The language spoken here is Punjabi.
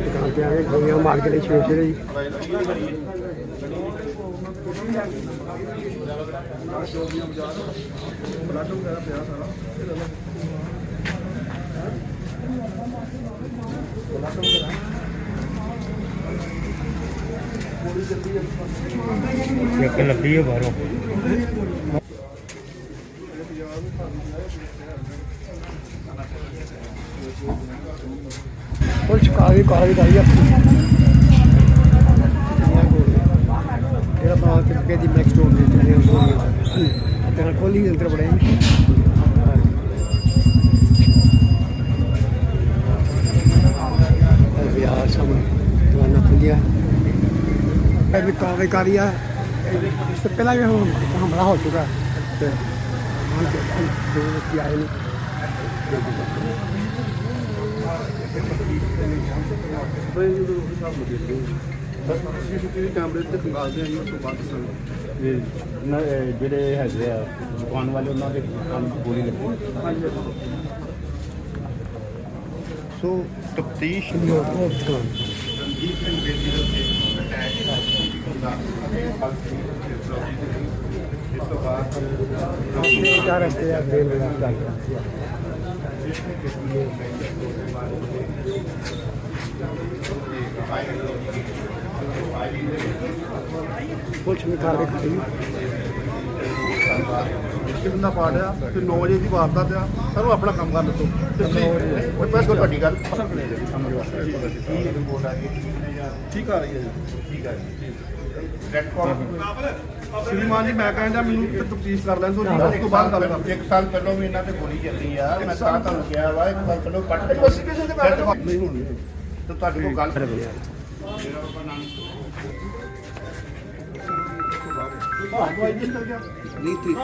ਦੁਕਾਨ ਤੇ ਆ ਕੇ ਗੋਲੀਆਂ ਮਾਰ ਕੇ ਛੇ ਛੇ ਜੀ ਇੱਕ ਲੱਭੀ ਹੈ ਬਾਹਰੋਂ ਪੁਲਿਸ ਕਾਗਜ਼ ਕਾਗਜ਼ ਕਰੀ ਆਪਣੀ ਤੇਰਾ ਬਾਤ ਤੇ ਦੀ ਨੈਕਸਟ ਹੋ ਗਈ ਤੇ ਉਹ ਤੇਰਾ ਕੋਲੀ ਅੰਦਰ ਬੜੇ ਇਹ ਵੀ ਕਾਗਜ਼ ਕਰੀ ਆ ਇਸ ਤੋਂ ਪਹਿਲਾਂ ਵੀ ਹੁਣ ਹਮਲਾ ਹੋ ਚੁੱਕਾ ਤੇ ਹੁਣ ਦੋ ਵਿਅਕਤੀ ਆਏ ਨੇ ਸੀਸੀਟੀਵੀ ਕੈਮਰੇ ਤੇ ਖੰਗਾਲਦੇ ਆਂ ਜੀ ਉਸ ਤੋਂ ਬਾਅਦ ਦੱਸਾਂਗੇ ਇਹ ਨਾ- ਇਹ ਜਿਹੜੇ ਹੈਗੇ ਆ ਦੁਕਾਨ ਵਾਲੇ ਉਹਨਾਂ ਦੇ ਕੰਮ ਗੋਲੀ ਲੱਗੀ ਸੋ ਤਫਤੀਸ਼ ਨਹੀਂ ਹੋ ਉਹ ਦੁਕਾਨ ਇਹ ਚਾਰ ਰਸਤੇ ਆ ਬੇਲ ਦਾ ਗੱਲ ਪੁਲਿਸ ਨੇ ਕਾਰ ਦੇਖੀ ਕਿੰਨ ਦਾ ਪਾਠ ਆ ਤੇ 9 ਵਜੇ ਦੀ ਵਾਰਦਾਤ ਆ। ਸਾਨੂੰ ਆਪਣਾ ਕੰਮ ਕਰਨ ਦੱਸੋ ਤੇ ਬਸ ਤੁਹਾਡੀ ਗੱਲ। ਠੀਕ ਆ ਰਹੀ ਹੈ ਠੀਕ ਆ ਜੀ। ਸ਼੍ਰੀਮਾਨ ਜੀ ਮੈਂ ਕਹਿੰਦਾ ਮੈਨੂੰ ਤਫਤੀਸ਼ ਕਰ ਲੈਣ ਜੀ ਉਸ ਤੋਂ ਬਾਅਦ ਗੱਲ ਕਰਦੇ ਇੱਕ ਸਾਲ ਪਹਿਲਾਂ ਵੀ ਇਹਨਾਂ ਤੇ ਗੋਲੀ ਚੱਲੀ ਆ ਮੈਂ ਤਾਂ ਤੁਹਾਨੂੰ ਕਿਹਾ ਵਾ ਇੱਕ ਸਾਲ ਪਹਿਲਾਂ ਕੱਟ ਬਸ ਕਿਸੇ ਦੇ ਬਾਰੇ ਨਹੀਂ ਹੋਣੀ। ਤੇ ਤੁਹਾਡੇ ਕੋਲ ਗੱਲ ਨਹੀਂ ਠੀਕ।